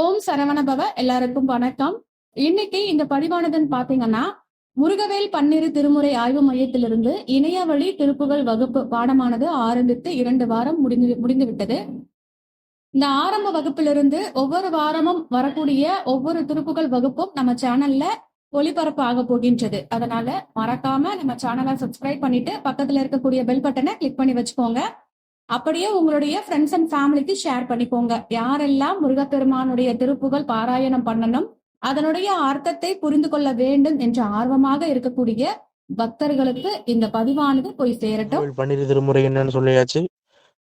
ஓம் சரவணபவ எல்லாருக்கும் வணக்கம். இன்னைக்கு இந்த பதிவானதுன்னு பாத்தீங்கன்னா முருகவேல் பன்னிரு திருமுறை ஆய்வு மையத்திலிருந்து இணைய வழி திருப்புகள் வகுப்பு பாடமானது ஆரம்பித்து இரண்டு வாரம் முடிந்து முடிந்து விட்டது இந்த ஆரம்ப வகுப்பிலிருந்து ஒவ்வொரு வாரமும் வரக்கூடிய ஒவ்வொரு திருப்புகள் வகுப்பும் நம்ம சேனல்ல ஒளிபரப்பு ஆக போகின்றது. அதனால மறக்காம நம்ம சேனலை சப்ஸ்கிரைப் பண்ணிட்டு பக்கத்துல இருக்கக்கூடிய பெல் பட்டனை கிளிக் பண்ணி வச்சுக்கோங்க. அப்படியே உங்களுடைய ஃப்ரெண்ட்ஸ் அண்ட் ஃபேமிலிக்கு ஷேர் பண்ணிக்கோங்க. யாரெல்லாம் முருகப்பெருமானுடைய திருப்புகள் பாராயணம் பண்ணணும் அதனுடைய அர்த்தத்தை புரிந்து கொள்ள வேண்டும் என்ற ஆர்வமாக இருக்கக்கூடிய பக்தர்களுக்கு இந்த பதிவானது போய் சேரட்டும். பன்னிரு திருமுறை என்னன்னு சொல்லியாச்சு.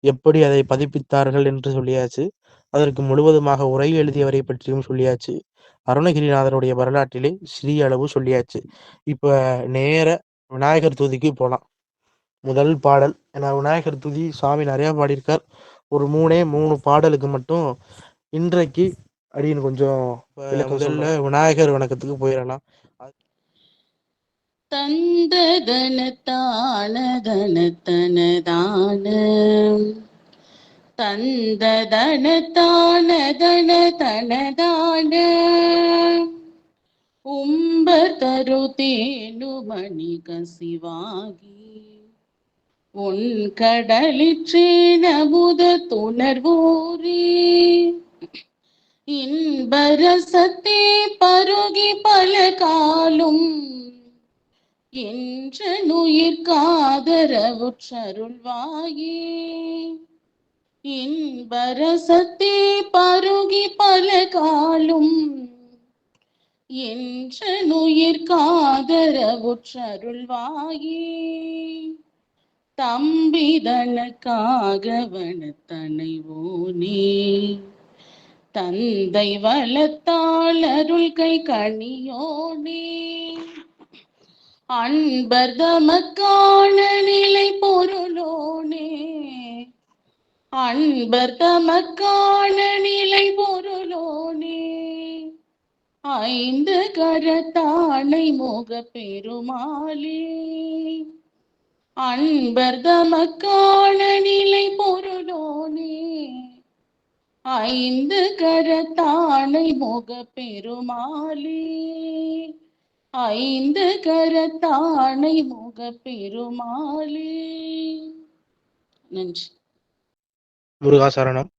எப்படி அதை பதிப்பித்தார்கள் என்று சொல்லியாச்சு. அதற்கு முழுவதுமாக உரை எழுதியவரை பற்றியும் சொல்லியாச்சு. அருணகிரிநாதருடைய வரலாற்றிலே சிறிய அளவு சொல்லியாச்சு. இப்ப நேர விநாயகர் தூதிக்கு போலாம். முதல் பாடல். ஏன்னா விநாயகர் துதி சுவாமி நிறைய பாடியிருக்கார். ஒரு மூணே மூணு பாடலுக்கு மட்டும் இன்றைக்கு அப்படின்னு கொஞ்சம் முதல்ல விநாயகர் வணக்கத்துக்கு போயிடலாம். தந்ததன தானதன தனதான தந்ததன தானதன தனதான உம்ப தரு தேனு மணி கசிவாகி உன் கடலிற்றேனமுத துணர்வோரே. இன்பரசத்தே பருகி பல காலும். என்ற நுயிர் காதரவுற்றருள்வாயே இன்பரசத்தே பருகி பல காலும். என்ற நுயிர் காதரவுற்றருள்வாயே தம்பிதனுக்காக வனத்தனைவோனே தந்தை வளத்தாள் அருள் கை கணியோனே அன்பர் தமக்கான நிலை பொருளோனே. அன்பர் தமக்கான நிலை பொருளோனே. ஐந்து கரத்தானை மோக பெருமாளே. அன்பர் தமக்கான நிலை பொருளோனே. ஐந்து கரத்தானை முக பெருமாளே ஐந்து கரத்தானை முக பெருமாளே நன்றி முருகாசரணம்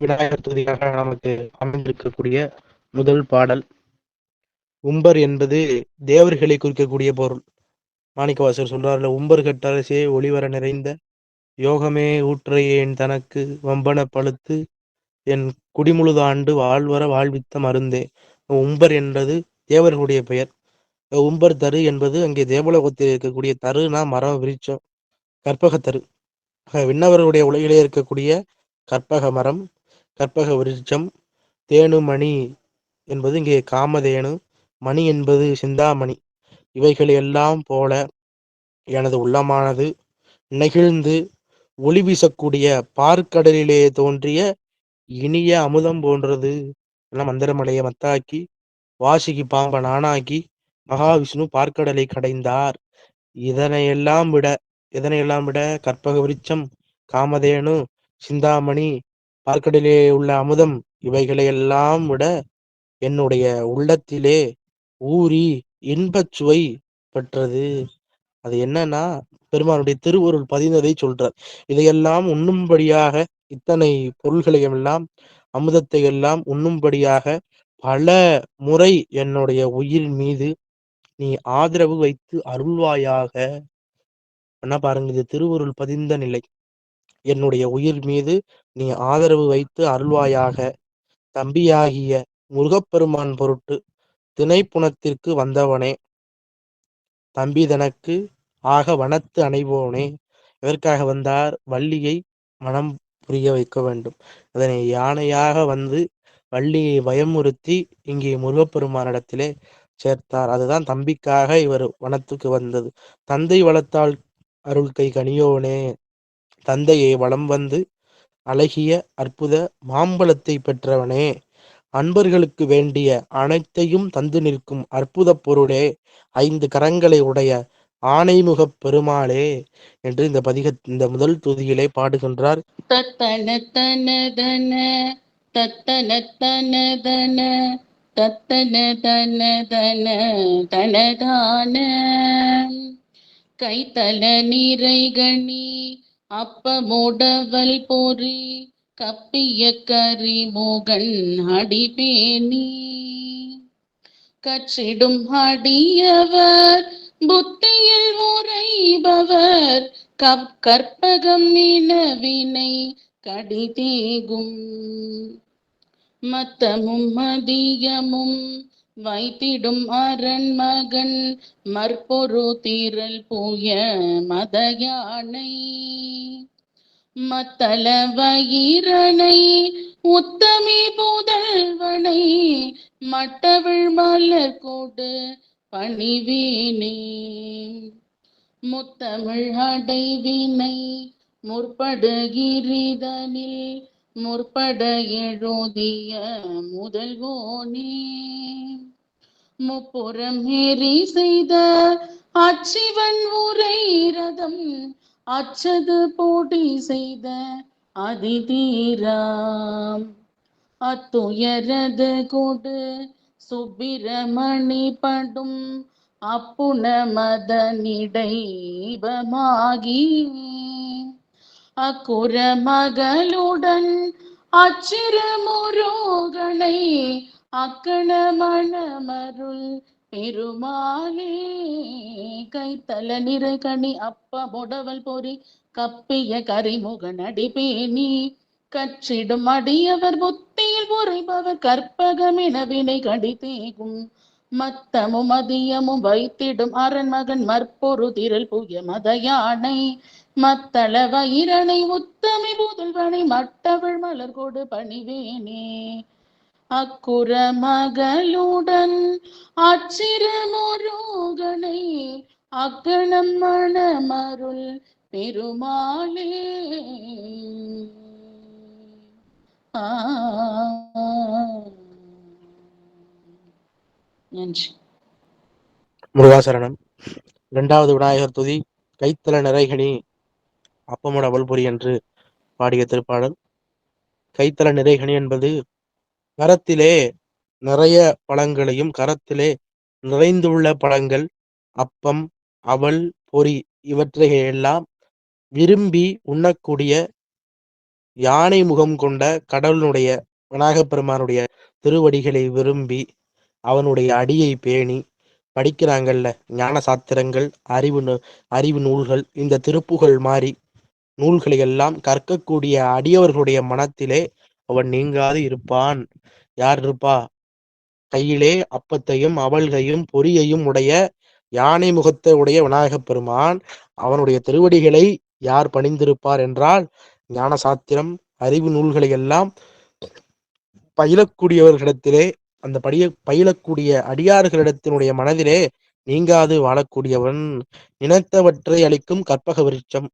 விநாயகர் துதியாக நமக்கு அமைந்திருக்கக்கூடிய முதல் பாடல் உம்பர் என்பது தேவர்களை குறிக்கக்கூடிய பொருள். மாணிக்கவாசர் சொல்றாருல உம்பர் கட்டரசே ஒளிவர நிறைந்த யோகமே ஊற்றையேன் தனக்கு வம்பன பழுத்து என் குடிமுழுதாண்டு வாழ்வர வாழ்வித்த மருந்தே. உம்பர் என்பது தேவர்களுடைய பெயர். உம்பர் தரு என்பது அங்கே தேவலோகத்தில் இருக்கக்கூடிய தருனா மரம் விரிச்சம் கற்பகத்தரு விண்ணவர்களுடைய உலகிலே இருக்கக்கூடிய கற்பக மரம் கற்பக விருட்சம் தேனு மணி என்பது இங்கே காமதேனு மணி என்பது சிந்தாமணி. இவைகளையெல்லாம் எல்லாம் போல எனது உள்ளமானது நெகிழ்ந்து ஒளி வீசக்கூடிய பார்க்கடலிலே தோன்றிய இனிய அமுதம் போன்றது. எல்லாம் மந்திரமலையை மத்தாக்கி வாசிக்கு பாம்ப நானாக்கி மகாவிஷ்ணு பார்க்கடலை கடைந்தார். இதனையெல்லாம் விட இதனையெல்லாம் விட கற்பக விருச்சம் காமதேனு சிந்தாமணி பார்க்கடலிலே உள்ள அமுதம் இவைகளையெல்லாம் விட என்னுடைய உள்ளத்திலே ஊறி இன்பச் சுவை பெற்றது. அது என்னன்னா பெருமானுடைய திருவருள் பதிந்ததை சொல்றார். இதையெல்லாம் உண்ணும்படியாக இத்தனை பொருள்களையும் எல்லாம் அமுதத்தை எல்லாம் உண்ணும்படியாக பல முறை என்னுடைய உயிர் மீது நீ ஆதரவு வைத்து அருள்வாயாக. என்ன பாருங்க இது திருவருள் பதிந்த நிலை. என்னுடைய உயிர் மீது நீ ஆதரவு வைத்து அருள்வாயாக. தம்பியாகிய முருகப்பெருமான் பொருட்டு திணைப்புணத்திற்கு வந்தவனே. தம்பி தனக்கு ஆக வனத்து அணைவோனே எதற்காக வந்தார்? வள்ளியை மனம் புரிய வைக்க வேண்டும். அதனை யானையாக வந்து வள்ளியை பயமுறுத்தி இங்கே முருகப்பெருமானிடத்திலே சேர்த்தார். அதுதான் தம்பிக்காக இவர் வனத்துக்கு வந்தது. தந்தை வளர்த்தால் அருள் கை கனியோனே. தந்தையை வளம் வந்து அழகிய அற்புத மாம்பழத்தை பெற்றவனே. அன்பர்களுக்கு வேண்டிய அனைத்தையும் தந்து நிற்கும் அற்புத பொருளே ஐந்து கரங்களை உடைய ஆணைமுகப் பெருமாளே என்று இந்த பதிக இந்த முதல் துதியிலே பாடுகின்றார். தத்தன தனதன தத்தன தன தன தத்தன தன தனதான. கைத்தல நிறைகணி அப்பமுடவல் பொறி கப்பிய கரிமுகன் அடிபேணி. கற்றிடும் அடியவர் புத்தியில் உரைபவர் கப் கற்பகம் இனவினை கடிதேகும் மத்தமும் மதியமும் வைத்திடும் அரண் மகன் மற்பொரு தீரல் பூய மதயானை. மத்தள வயிரனை உத்தமி புதல்வனை மட்டவிழ் மலர் கோடு பணிவேனே. முத்தமிழ் அடைவினை முற்படுகிரிதனில் முற்பட எழுதிய முதல்வோனே முப்புறம் ஏறி செய்த அச்சிவன் உரை ரதம் அச்சது போட்டி செய்த அதிதீராம். அத்துயரது கொடு சுப்பிரமணி படும் அப்புன மதனிடைபமாகி அக்குற மகளுடன் அச்சிறுமுருகனை அக்கண மணமருள் பெருமாளே கைத்தல நிறகணி அப்ப முடவல் பொறி கப்பிய கரிமுக நடிபேணி கற்றிடும் அடியவர் புத்தியில் உரைபவர் கற்பகமினவினை கடிதேகும் மத்தமும் மதியமும் வைத்திடும் அரண்மகன் மற்பொரு திரள் புய மத யானை மத்தள வயிறனை உத்தமி புதல்வனை மட்டவள் மலர் கொடு பணிவேனே. அக்குற மகளுடன் அச்சிறுமுருகனை அக்கணம் மணமருள் பெருமாளே. நன்றி. முருகாசரணம். இரண்டாவது விநாயகர் துதி கைத்தல நிறைகணி அப்பமுட வல்புரி என்று பாடிய திருப்பாடல். கைத்தல நிறைகணி என்பது கரத்திலே நிறைய பழங்களையும் கரத்திலே நிறைந்துள்ள பழங்கள் அப்பம் அவல் பொறி இவற்றை எல்லாம் விரும்பி உண்ணக்கூடிய யானை முகம் கொண்ட கடவுளுடைய விநாயகப் பெருமானுடைய திருவடிகளை விரும்பி அவனுடைய அடியை பேணி படிக்கிறாங்கல்ல ஞான சாத்திரங்கள் அறிவு நூ- அறிவு நூல்கள் இந்த திருப்புகள் மாறி நூல்களை எல்லாம் கற்கக்கூடிய அடியவர்களுடைய மனத்திலே அவன் நீங்காது இருப்பான். யார் இருப்பா? கையிலே அப்பத்தையும் அவள்கையும் பொறியையும் உடைய யானை முகத்தை உடைய விநாயகப் பெருமான் அவனுடைய திருவடிகளை யார் பணிந்திருப்பார் என்றால் ஞான சாத்திரம் அறிவு நூல்களை எல்லாம் பயிலக்கூடியவர்களிடத்திலே அந்த படிய பயிலக்கூடிய அடியார்களிடத்தினுடைய மனதிலே நீங்காது வாழக்கூடியவன். நினைத்தவற்றை அளிக்கும் கற்பக விருட்சம்.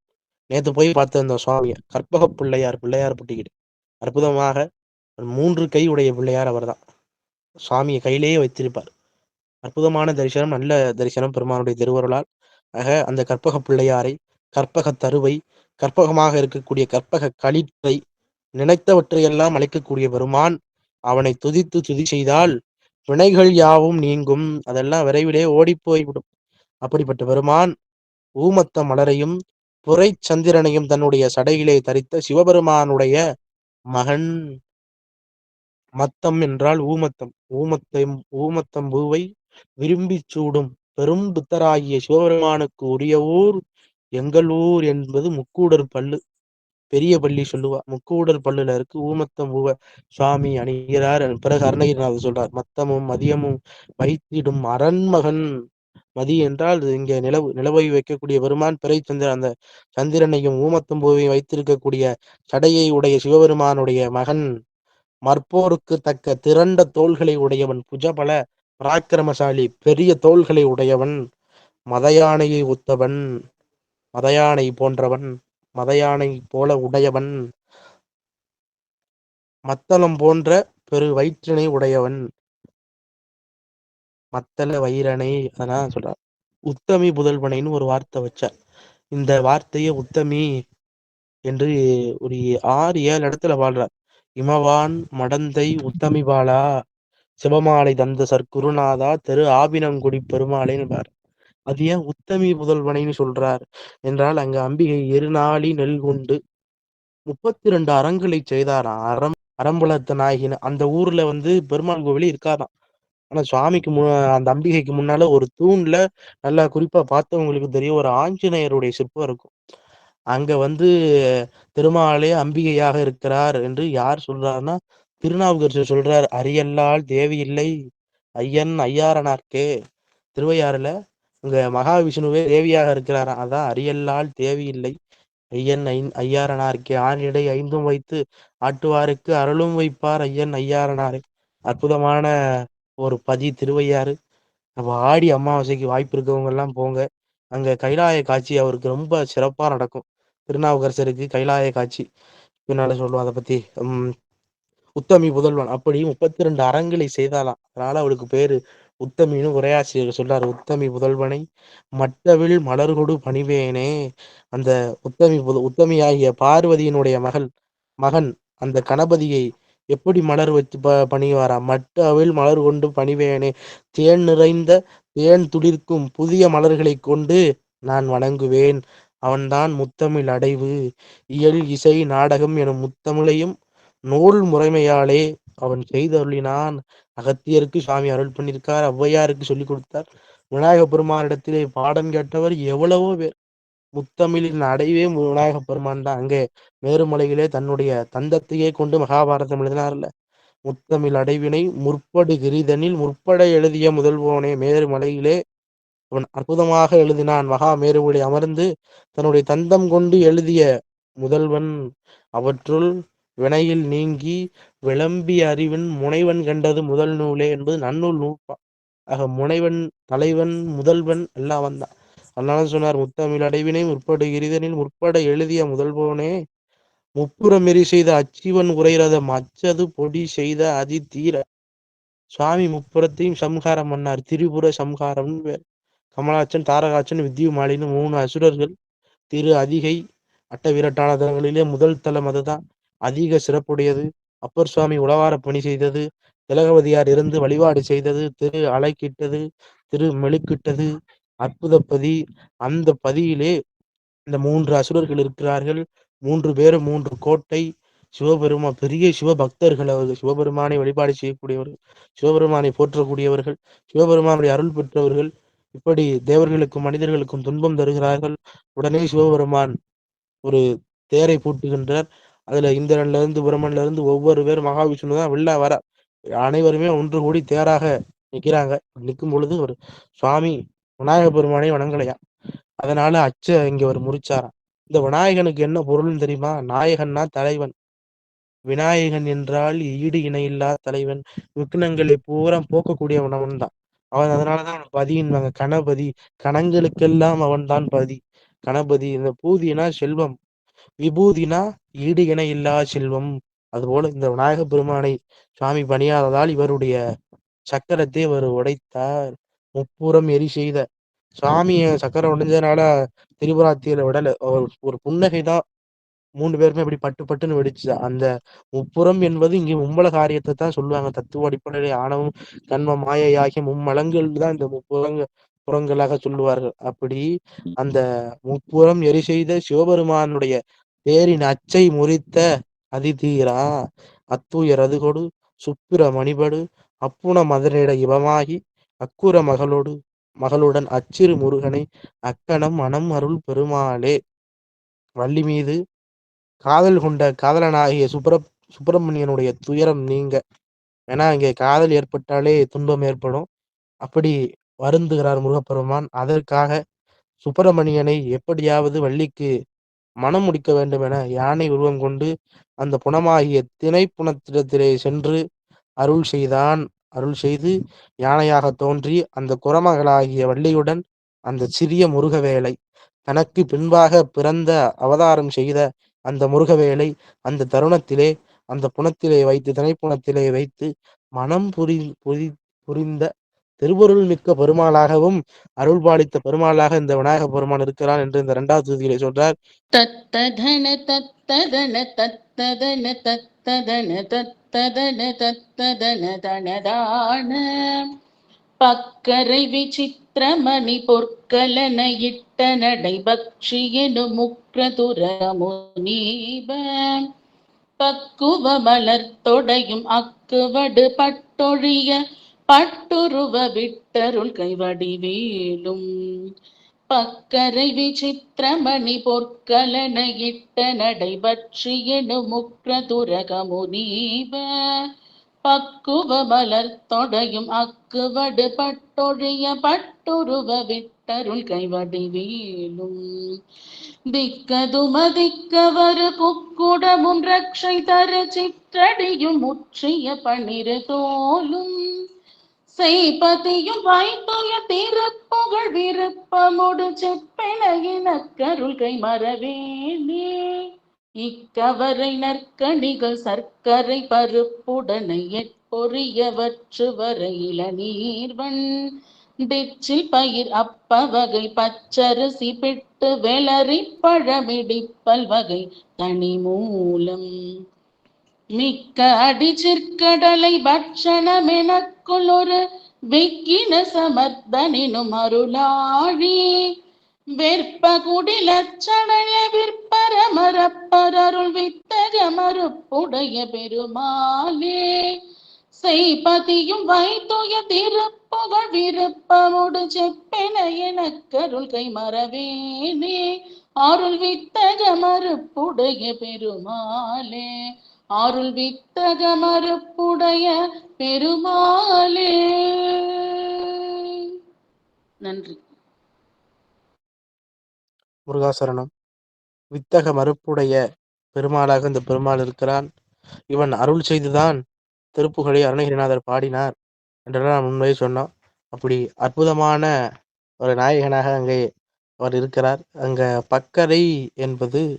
நேத்து போய் பார்த்து அந்த சுவாமிய கற்பக பிள்ளையார் பிள்ளையார் புட்டிக்கிட்டு. அற்புதமாக மூன்று கை உடைய பிள்ளையார் அவர்தான். சுவாமியை கையிலேயே வைத்திருப்பார். அற்புதமான தரிசனம் நல்ல தரிசனம் பெருமானுடைய திருவருளால். ஆக அந்த கற்பக பிள்ளையாரை கற்பக தருவை கற்பகமாக இருக்கக்கூடிய கற்பக களிற்றை நினைத்தவற்றையெல்லாம் அழைக்கக்கூடிய பெருமான் அவனை துதித்து துதி செய்தால் வினைகள் யாவும் நீங்கும். அதெல்லாம் விரைவிலே ஓடிப் போய்விடும் அப்படிப்பட்ட பெருமான் ஊமத்த மலரையும் புரை சந்திரனையும் தன்னுடைய சடையிலே தரித்த சிவபெருமானுடைய மகன் மத்தம் என்றால் ஊமத்தம். ஊமத்தம் ஊமத்தம் பூவை விரும்பி சூடும் பெரும் புத்தராகிய சிவபெருமானுக்கு உரிய ஊர் எங்கள் ஊர் என்பது முக்கூடர் பல்லு. பெரிய பள்ளி சொல்லுவா முக்கூடல் பல்லுல இருக்கு ஊமத்தம் பூவ. சுவாமி அணிகிறார். பிறகு அருணகிரிநாதர் சொல்றார் மத்தமும் மதியமும் வைத்திடும் அரண்மகன் மதி என்றால் இங்கே இங்க நிலவு நிலவை வைக்கக்கூடிய பெருமான் பிறை சந்திரன் அந்த சந்திரனையும் ஊமத்தும் பூவையும் வைத்திருக்கக்கூடிய சடையை உடைய சிவபெருமானுடைய மகன் மற்போருக்கு தக்க திரண்ட தோள்களை உடையவன் புஜபல பராக்கிரமசாலி பெரிய தோள்களை உடையவன் மதயானையை ஒத்தவன் மதயானை போன்றவன் மதயானை போல உடையவன் மத்தளம் போன்ற பெரு வயிற்றினை உடையவன். மத்தள வயிறனை அதான் சொல்றார் உத்தமி புதல்வனைன்னு ஒரு வார்த்தை வச்சார். இந்த வார்த்தையை உத்தமி என்று ஒரு ஆறு ஏழு இடத்துல வாழ்றார். இமவான் மடந்தை உத்தமிபாலா சிவமாலை தந்த சற்குருநாதா தெரு ஆபினங்குடி பெருமாளேன்னு அது ஏன் உத்தமி புதல்வனைன்னு சொல்றார்? என்றால் அங்க அம்பிகை எருநாளி நெல் கொண்டு முப்பத்தி ரெண்டு அறங்களை செய்தாராம். அறம் அரம்புலத்த நாயகின்னு அந்த ஊர்ல வந்து பெருமாள் கோவிலே இருக்காதான் ஆனா சுவாமிக்கு மு அந்த அம்பிகைக்கு முன்னால ஒரு தூண்ல நல்லா குறிப்பா பார்த்தவங்களுக்கு தெரியும். ஒரு ஆஞ்சநேயருடைய சிற்பம் இருக்கும். அங்க வந்து திருமாலே அம்பிகையாக இருக்கிறார் என்று யார் சொல்றாருன்னா திருநாவுக்கரசர் சொல்றார் அரியல்லால் தேவி இல்லை ஐயன் ஐயாரனார்க்கே. திருவையாறுல இங்க மகாவிஷ்ணுவே தேவியாக இருக்கிறாராம் அதான் அரியல்லால் தேவி இல்லை ஐயன் ஐ ஐயாரனார்க்கே. ஆணிடை ஐந்தும் வைத்து ஆட்டுவாருக்கு அருளும் வைப்பார் ஐயன் ஐயாரனாரே. அற்புதமான ஒரு பதி திருவையாறு. நம்ம ஆடி அமாவாசைக்கு வாய்ப்பு இருக்கவங்க எல்லாம் போங்க. அங்க கைலாய காட்சி அவருக்கு ரொம்ப சிறப்பா நடக்கும். திருநாவுக்கரசருக்கு கைலாய காட்சி. பின்னால சொல்லுவோம் அதை பத்தி. உம் உத்தமி புதல்வன் அப்படி முப்பத்தி ரெண்டு அறங்களை செய்தாலாம் அதனால அவளுக்கு பேரு உத்தமின்னு உரையாசிரியர் சொல்றாரு. உத்தமி புதல்வனை மற்றவில் மலர்கொடு பணிவேனே. அந்த உத்தமி புத உத்தமியாகிய பார்வதியினுடைய மகள் மகன் அந்த கணபதியை எப்படி மலர் வச்சு ப பணிவாரா? மட்டு அவில் மலர் கொண்டு பணிவேனே. தேன் நிறைந்த தேன் துளிர்க்கும் புதிய மலர்களை கொண்டு நான் வணங்குவேன். அவன்தான் முத்தமிழ் அடைவு. இயல் இசை நாடகம் எனும் முத்தமிழையும் நூல் முறைமையாலே அவன் செய்தருளினான். அகத்தியருக்கு சாமி அருள் பண்ணியிருக்கார். ஔவையாருக்கு சொல்லிக் கொடுத்தார். விநாயக பெருமானிடத்திலே பாடம் கேட்டவர் எவ்வளவோ பேர். முத்தமிழின் அடைவே விநாயக பெருமான் தான் அங்கே மேருமலையிலே தன்னுடைய தந்தத்தையே கொண்டு மகாபாரதம் எழுதினார்ல. முத்தமிழ் அடைவினை முற்படு கிரிதனில் முற்பட எழுதிய முதல்வோனே மேருமலையிலே அவன் அற்புதமாக எழுதினான். மகா மேருவிலே அமர்ந்து தன்னுடைய தந்தம் கொண்டு எழுதிய முதல்வன் அவற்றுள் வினையில் நீங்கி விளம்பிய அறிவின் முனைவன் கண்டது முதல் நூலே என்பது நன்னூல் நூற்பா. ஆக முனைவன் தலைவன் முதல்வன் எல்லாம் வந்தான். அதனால சொன்னார் முத்தமிழ் அடைவினை முற்படு கிரிதனில் முற்பட எழுதிய முதல்வனே முப்புறமெறி செய்த அச்சிவன் உரைரதம் அச்சது பொடி செய்த அதி தீர சுவாமி முப்புறத்தையும் சம்ஹாரம் பண்ணார். திரிபுர சம்ஹாரம் பேர் கமலாச்சன் தாரகாச்சன் வித்யுமாலின்னு மூணு அசுரர்கள் திரு அதிகை அட்ட வீரட்டான தலங்களிலே முதல் தலம் அதுதான். அதிக சிறப்புடையது. அப்பர் சுவாமி உளவார பணி செய்தது. திலகவதியார் இருந்து வழிபாடு செய்தது. திரு அலைக்கிட்டது. திரு மெழுக்கிட்டது. அற்புத பதி அந்த பதியிலே இந்த மூன்று அசுரர்கள் இருக்கிறார்கள். மூன்று பேரும் மூன்று கோட்டை சிவபெருமா பெரிய சிவபக்தர்கள் அவர்கள். சிவபெருமானை வழிபாடு செய்யக்கூடியவர்கள் சிவபெருமானை போற்றக்கூடியவர்கள் சிவபெருமானுடைய அருள் பெற்றவர்கள். இப்படி தேவர்களுக்கும் மனிதர்களுக்கும் துன்பம் தருகிறார்கள். உடனே சிவபெருமான் ஒரு தேரை பூட்டுகின்றார். அதுல இந்திரன்ல இருந்து பிரம்மன்ல இருந்து ஒவ்வொரு பேரும் மகாவிஷ்ணு தான் வெளில வர. அனைவருமே ஒன்று கூடி தேராக நிக்கிறாங்க நிற்கும் பொழுது ஒரு சுவாமி விநாயக பெருமானை வணங்கலையா? அதனால அச்ச இங்க ஒரு முறிச்சாராம். இந்த விநாயகனுக்கு என்ன பொருள்னு தெரியுமா? நாயகன்னா தலைவன். விநாயகன் என்றால் ஈடு இணையில்லா தலைவன். விக்னங்களை பூரா போக்கக்கூடியவனவன் தான் அவன் அதனாலதான் அவன் பதின்வாங்க கணபதி கணங்களுக்கெல்லாம் அவன் தான் பதி. கணபதி இந்த பூதினா செல்வம். விபூதினா ஈடு இணை இல்லா செல்வம். அதுபோல இந்த விநாயக பெருமானை சுவாமி பணியாததால் இவருடைய சக்கரத்தை இவர் உடைத்தார். முப்புறம் எரி செய்த. சுவாமிய சக்கரம் உடைஞ்சதுனால திரிபுராத்தியில விடல. ஒரு ஒரு புன்னகை தான். மூணு பேருமே இப்படி பட்டு பட்டுன்னு வெடிச்சு அந்த முப்புறம் என்பது இங்கே மும்மல காரியத்தை தான் சொல்லுவாங்க. தத்துவ அடிப்படையிலே ஆணவம் கண்ம மாயை ஆகிய மும்மலங்கள் தான் இந்த முப்புறங்க புறங்களாக சொல்லுவார்கள். அப்படி அந்த முப்புறம் எரி செய்த சிவபெருமானுடைய தேரின் அச்சை முறித்த அதிதீரா அத்துயர் அதுகொடு சுப்பிர மணிபடு அப்புன மதனிட இவமாகி அக்குர மகளோடு மகளுடன் அச்சிறு முருகனை அக்கணம் மனம் அருள் பெருமாளே வள்ளி மீது காதல் கொண்ட காதலனாகிய சுப்பிர சுப்பிரமணியனுடைய துயரம் நீங்க. ஏன்னா இங்கே காதல் ஏற்பட்டாலே துன்பம் ஏற்படும். அப்படி வருந்துகிறார் முருகப்பெருமான். அதற்காக சுப்பிரமணியனை எப்படியாவது வள்ளிக்கு மனம் முடிக்க வேண்டும் என யானை உருவம் கொண்டு அந்த புனமாகிய திணைப்புணத்திடத்திலே சென்று அருள் செய்தான். அருள் செய்து யானையாக தோன்றி அந்த குரமகளாகிய வள்ளியுடன் அந்த சிறிய முருகவேலை தனக்கு பின்பாக பிறந்த அவதாரம் செய்த அந்த முருகவேலை அந்த தருணத்திலே அந்த புனத்திலே வைத்து திணைப்புணத்திலே வைத்து மனம் புரி புரி புரிந்த திருவருள் மிக்க பெருமாளாகவும் அருள் பாலித்த பெருமாளாக இந்த விநாயக பெருமான் இருக்கிறான் என்று இந்த இரண்டாவது தொகுதியிலே சொல்றார். தத்ததன தத்ததன தத்ததன தத் தத்ததன தத்ததன தத்ததன தனதான. பக்கரை விசித்திரமணி பொற்கலன இட்ட நடை பக்ஷியனு முக்ரதுர முனீப பக்குவ மலர்த்தொடையும் அக்குவடு பட்டொழிய பட்டுருவ விட்டருள் கைவடிவேலும். பக்கரை விசித்திரமணி பொற்கலனையிட்ட இட்ட நடை பட்சியனு முக்ரதுரக பக்குவ மலர் தொடையும் அக்குவடு பட்டொழிய பட்டுருவ விட்டருள் கைவடிவேலும். திக்கதுமதிக்கவரு புக்குடமும் ரக்ஷை தரு சிற்றடியும் முற்றிய பனிரு தோலும். செய்பதியும் வாய்த்துய திருப்புகழ் விருப்பமுடு செப்பென கருள்கை மறவேனே. இக்கவரை நற்கணிகள் சர்க்கரை பருப்புடனை எட்பொறியவற்று வரையில நீர்வன் டிச்சில் பயிர் அப்ப வகை பச்சரிசி பிட்டு வெளறி பழமிடிப்பல் வகை தனி மூலம் மிக்க அடிச்சிற்கடலை பட்சணமெனக்குள் ஒரு விக்கின சமர்த்தனினும் அருளாழி. வெற்ப குடிலச்சடைய விற்பர மரப்பரருள் வித்தக மறுப்புடைய பெருமாளே. செய்பதியும் வைத்துய திருப்புகழ் விருப்பமுடு செப்பென எனக்கருள் கை மறவேனே அருள் வித்தக மறுப்புடைய பெருமாளே. அருள் வித்தக மறுப்புடைய பெருமாளே. நன்றி. முருகாசரணம். வித்தக மறுப்புடைய பெருமாளாக இந்த பெருமாள் இருக்கிறான். இவன் அருள் செய்துதான் திருப்புகழை அருணகிரிநாதர் பாடினார் என்றெல்லாம் நான் முன்பே சொன்னோம். அப்படி அற்புதமான ஒரு நாயகனாக அங்கே அவர் இருக்கிறார். அங்க பக்கரை என்பது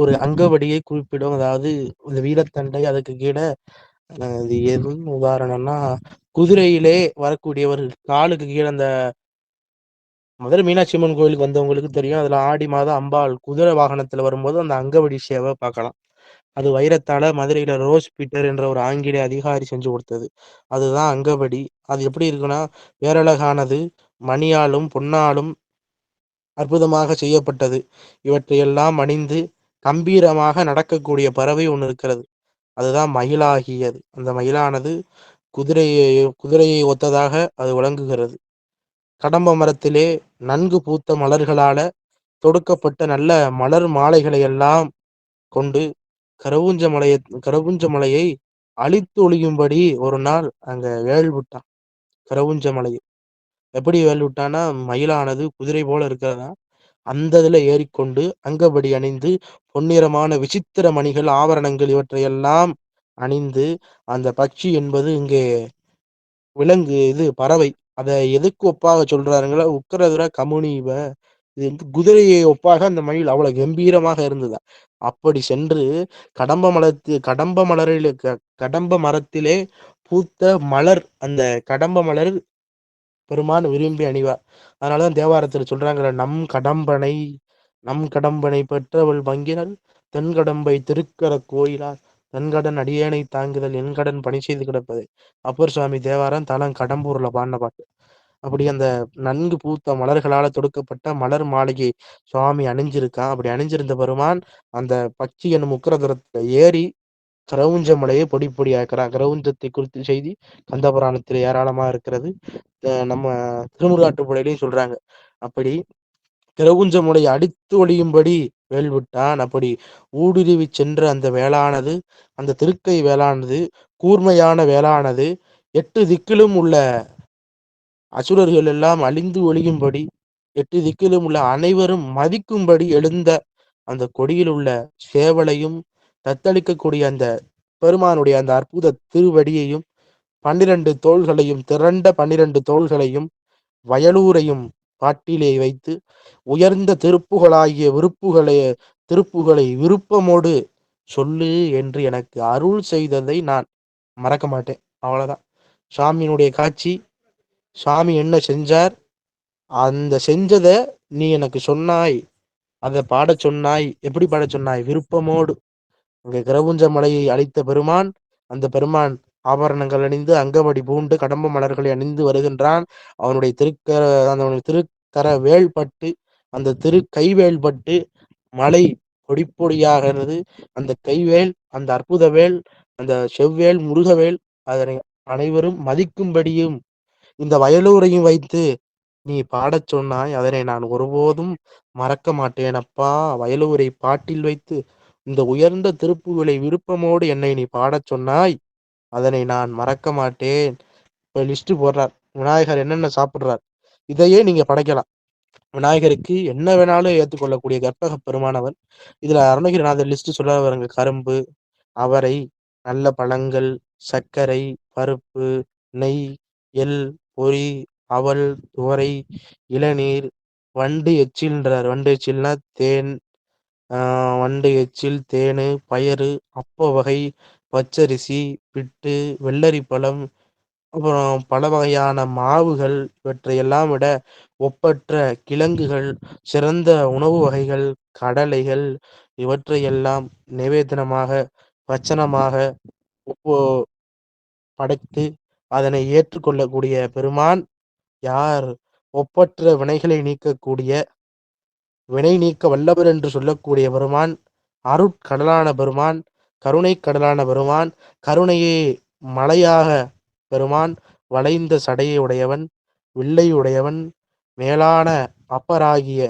ஒரு அங்கவடியை குறிப்பிடும். அதாவது இந்த வீரத்தண்டை அதுக்கு கீழே இது எது உதாரணம்னா குதிரையிலே வரக்கூடியவர்கள் காலுக்கு கீழே அந்த மதுரை மீனாட்சி அம்மன் கோயிலுக்கு வந்தவங்களுக்கு தெரியும். அதுல ஆடி மாதம் அம்பாள் குதிரை வாகனத்துல வரும்போது அந்த அங்கவடி சேவை பார்க்கலாம். அது வைரத்தால மதுரையில ரோஸ் பீட்டர் என்ற ஒரு ஆங்கில அதிகாரி செஞ்சு கொடுத்தது. அதுதான் அங்கவடி. அது எப்படி இருக்குன்னா பேரழகானது மணியாலும் பொன்னாலும் அற்புதமாக செய்யப்பட்டது. இவற்றையெல்லாம் அணிந்து கம்பீரமாக நடக்கக்கூடிய பறவை ஒன்று இருக்கிறது. அதுதான் மயிலாகியது. அந்த மயிலானது குதிரையை குதிரையை ஒத்ததாக அது விளங்குகிறது. கடம்ப மரத்திலே நன்கு பூத்த மலர்களால தொடுக்கப்பட்ட நல்ல மலர் மாலைகளை எல்லாம் கொண்டு கரவுஞ்ச மலையை கரவுஞ்ச மலையை அழித்து ஒழியும்படி ஒரு நாள் அங்க வேல் விட்டான் கரவுஞ்ச மலையை. எப்படி வேல் விட்டான்னா மயிலானது குதிரை போல இருக்கிறதா? அந்த இதுல ஏறிக்கொண்டு அங்கபடி அணிந்து பொன்னிறமான விசித்திர மணிகள் ஆபரணங்கள் இவற்றையெல்லாம் அணிந்து அந்த பட்சி என்பது இங்கே விலங்கு இது பறவை. அதை எதுக்கு ஒப்பாக சொல்றாருங்களா? உக்கரதுர கமுனிவ இது வந்து குதிரையை ஒப்பாக அந்த மயில் அவ்வளவு கம்பீரமாக இருந்ததா. அப்படி சென்று கடம்ப மலத்து கடம்ப மலரில் க- கடம்ப மரத்திலே பூத்த மலர் அந்த கடம்ப மலர் பெருமான் விரும்பி அணிவார். அதனாலதான் தேவாரத்தில் சொல்றாங்கல்ல நம் கடம்பனை நம் கடம்பனை பெற்றவள் பங்கினல் தென்கடம்பை திருக்கர கோயிலார் தன்கடன் அடியேனை தாங்குதல் என் கடன் பணி செய்து கிடப்பது. அப்பர் சுவாமி தேவாரம் தலம் கடம்பூர்ல பாடின பாட்டு. அப்படி அந்த நன்கு பூத்த மலர்களால தொடுக்கப்பட்ட மலர் மாளிகை சுவாமி அணிஞ்சிருக்கான் அப்படி அணிஞ்சிருந்த பெருமான் அந்த பக்ஷி என்னும் உக்கரதுரத்துல ஏறி கிரவுஞ்ச மலையை பொடி பொடியாக்குறான் கிரவுஞ்சத்தை குறித்து செய்தி கந்தபுராணத்தில் ஏராளமா இருக்கிறது. நம்ம திருமுருகாற்றுப்படையிலையும் சொல்றாங்க. அப்படி கிரவுஞ்ச முலையை அடித்து ஒழியும்படி வேல்விட்டான். அப்படி ஊடுருவி சென்ற அந்த வேளானது அந்த திருக்கை வேளானது கூர்மையான வேளானது எட்டு திக்கிலும் உள்ள அசுரர்கள் எல்லாம் அழிந்து ஒழியும்படி எட்டு திக்கிலும் உள்ள அனைவரும் மதிக்கும்படி எழுந்த அந்த கொடியில் உள்ள சேவலையும் தத்தளிக்கக்கூடிய அந்த பெருமானுடைய அந்த அற்புத திருவடியையும் பன்னிரண்டு தோள்களையும் திரண்ட பன்னிரண்டு தோள்களையும் வயலூரையும் பாட்டிலே வைத்து உயர்ந்த திருப்புகளாகிய விருப்புகளை திருப்புகளை விருப்பமோடு சொல்லு என்று எனக்கு அருள் செய்ததை நான் மறக்க மாட்டேன். அவ்வளோதான் சாமியினுடைய காட்சி சாமி என்ன செஞ்சார்? அந்த செஞ்சதை நீ எனக்கு சொன்னாய் அதை பாடச் சொன்னாய் எப்படி பாடச் சொன்னாய்? விருப்பமோடு. அங்கே கிரவுஞ்ச மலையை அழித்த பெருமான் அந்த பெருமான் ஆபரணங்கள் அணிந்து அங்கமடி பூண்டு கடம்ப மலர்களை அணிந்து வருகின்றான். அவனுடைய திருக்கர அவனுடைய திருக்கர வேல்பட்டு அந்த திரு கைவேல்பட்டு மலை பொடி பொடியாகிறது அந்த கைவேல் அந்த அற்புத வேல் அந்த செவ்வேல் முருகவேல் அதனை அனைவரும் மதிக்கும்படியும் இந்த வயலூரையும் வைத்து நீ பாடச் சொன்னாய். அதனை நான் ஒருபோதும் மறக்க மாட்டேன் அப்பா. வயலூரை பாட்டில் வைத்து இந்த உயர்ந்த திருப்புகளை விருப்பமோடு என்னை நீ பாடச் சொன்னாய். அதனை நான் மறக்க மாட்டேன். இப்போ லிஸ்ட் போடுறார். விநாயகர் என்னென்ன சாப்பிட்றார்? இதையே நீங்க படைக்கலாம். விநாயகருக்கு என்ன வேணாலும் ஏற்றுக்கொள்ளக்கூடிய கற்பக பெருமானவர் இதுல அருணகிரிநாதர் லிஸ்ட் சொல்ல வருங்க கரும்பு அவரை நல்ல பழங்கள் சர்க்கரை பருப்பு நெய் எள் பொரி அவல் துவரை இளநீர் வண்டு எச்சில்ன்றார். வண்டு எச்சில்னா தேன் ஆஹ் வண்டு எச்சில் தேனு பயறு அப்ப வகை பச்சரிசி பிட்டு வெள்ளரி பழம் அப்புறம் பல வகையான மாவுகள் இவற்றையெல்லாம் விட ஒப்பற்ற கிழங்குகள் சிறந்த உணவு வகைகள் கடலைகள் இவற்றையெல்லாம் நிவேதனமாக வச்சனமாக ஒப்போ படைத்து அதனை ஏற்றுக்கொள்ளக்கூடிய பெருமான் யார்? ஒப்பற்ற வினைகளை நீக்கக்கூடிய வினை நீக்க வல்லவர் என்று சொல்லக்கூடிய பெருமான் அருட்கடலான பெருமான் கருணை கடலான பெருமான் கருணையே மலையாக பெருமான் வளைந்த சடையை உடையவன் வில்லை உடையவன் மேலான அப்பராகிய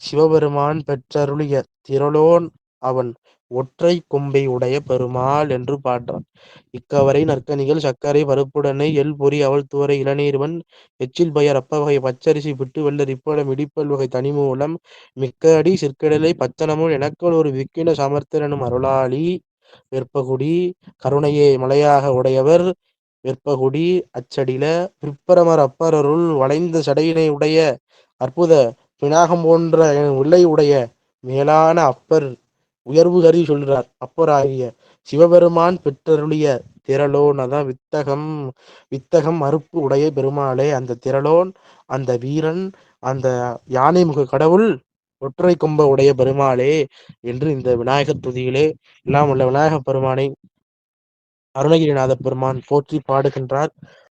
சிவபெருமான் பெற்றருளிய திரளோன் அவன் ஒற்றை கொம்பை உடைய பெருமாள் என்று பாடுறான். இக்கவரை நற்கனிகள் சர்க்கரை பருப்புடனே எல் பொறி அவள் துவரை இளநீர்வன் எச்சில் பயர் அப்ப வகை பச்சரிசி விட்டு வெள்ள இப்படம் இடிப்பல் வகை தனிமூலம் மிக்க அடி சிற்கடலை பத்தனமும் எனக்கள் ஒரு விக்கின சமர்த்தனும் அருளாளி. வெற்பகுடி கருணையே மலையாக உடையவர் வெற்பகுடி அச்சடில பிற்பரமர் அப்பரருள் வளைந்த சடையினை உடைய அற்புத பினாகம் போன்ற உள்ளை உடைய மேலான அப்பர் உயர்வு கருதி சொல்றார் அப்பராகிய சிவபெருமான் பெற்றருளிய திரளோன் அதான் வித்தகம் வித்தகம் அறுப்பு உடைய பெருமாளே அந்த திரளோன் அந்த வீரன் அந்த யானை முக கடவுள் ஒற்றை கொம்ப உடைய பெருமாளே என்று இந்த விநாயகர் துதியிலே எல்லாம் உள்ள விநாயகப் பெருமானை அருணகிரிநாத பெருமான் போற்றி பாடுகின்றார்.